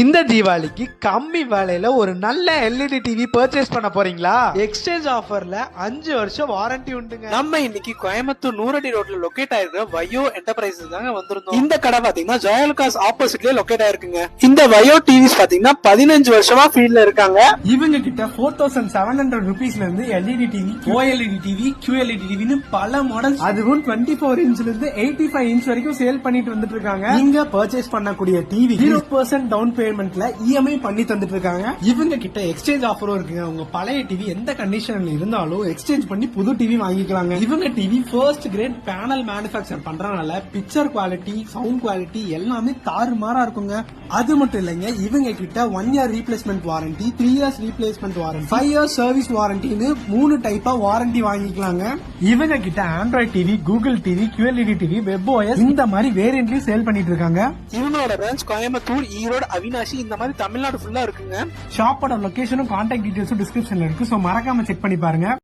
இந்த தீபாவளிக்கு கம்மி விலையில ஒரு நல்ல எல்இடி டிவி பர்ச்சேஸ் பண்ண போறீங்களா? எக்ஸ்சேஞ்ச் ஆஃபர்ல அஞ்சு வருஷம் வாரண்டி உண்டுங்க. நம்ம இன்னைக்கு கோயம்புத்தூர் நூறடி ரோட்ல லொகேட் ஆயிருக்கிற வயோ என்டர்பிரைசஸ் தாங்க வந்திருந்தோம். இந்த கடை பாத்தீங்கன்னா ஜெயலுகாஸ் ஆப்போசிட்லயே லொகேட் ஆயிருக்குங்க. இந்த வயோ டிவிஸ் பாத்தீங்கன்னா பதினஞ்சு வருஷமா ஃபீல்ட்ல இருக்காங்க. இவங்க கிட்ட ஃபோர் தௌசண்ட் செவன் ஹண்ட்ரட் ருபீஸ்ல இருந்து LED TV OLED TV QLED டிவின்னு பல மாடல்ஸ் அதுவும் டுவெண்ட்டி ஃபோர் இன்ச்ல இருந்து எயிட்டி ஃபைவ் இன்ச் வரைக்கும் சேல் பண்ணிட்டு வந்துட்டு இருக்காங்க. நீங்க பர்ச்சேஸ் பண்ணக்கூடிய டிவி ஜீரோ பர்சன்ட் டவுன் பேமெண்ட்ல இஎம்ஐ பண்ணி தந்துட்டு இருக்காங்க இவங்க கிட்ட எக்ஸ்சேஞ்ச் ஆஃபரும் இருக்குங்க. உங்க பழைய டிவி எந்த கண்டிஷன்ல இருந்தாலும் எக்ஸ்சேஞ்ச் பண்ணி புது டிவி வாங்கிக்கலாங்க. இவங்க TV first grade panel manufacture பண்றதுனால பிக்சர் குவாலிட்டி சவுண்ட் குவாலிட்டி எல்லாமே தாறுமாறா இருக்குங்க. அது மட்டும் இல்லைங்க இவங்க கிட்ட one year replacement warranty three years replacement warranty five years service வாரண்டின்னு மூணு டைப்பா வாரண்டி வாங்கிக்கலாங்க. இவங்க கிட்ட Android TV Google TV QLED TV web OS இந்த மாதிரி வேரியன்ட்லயும் சேல் பண்ணிட்டு இருக்காங்க. இவங்களோட பிரான்ச் கோயம்புத்தூர் ஈரோடு அவினாசி இந்த மாதிரி தமிழ்நாடு ஃபுல்லா இருக்குங்க. ஷாப்போட லொகேஷனும் கான்டாக்ட் டீடைல்ஸும் டிஸ்கிரிப்ஷன்ல இருக்கு. சோ மறக்காம செக் பண்ணி பாருங்க.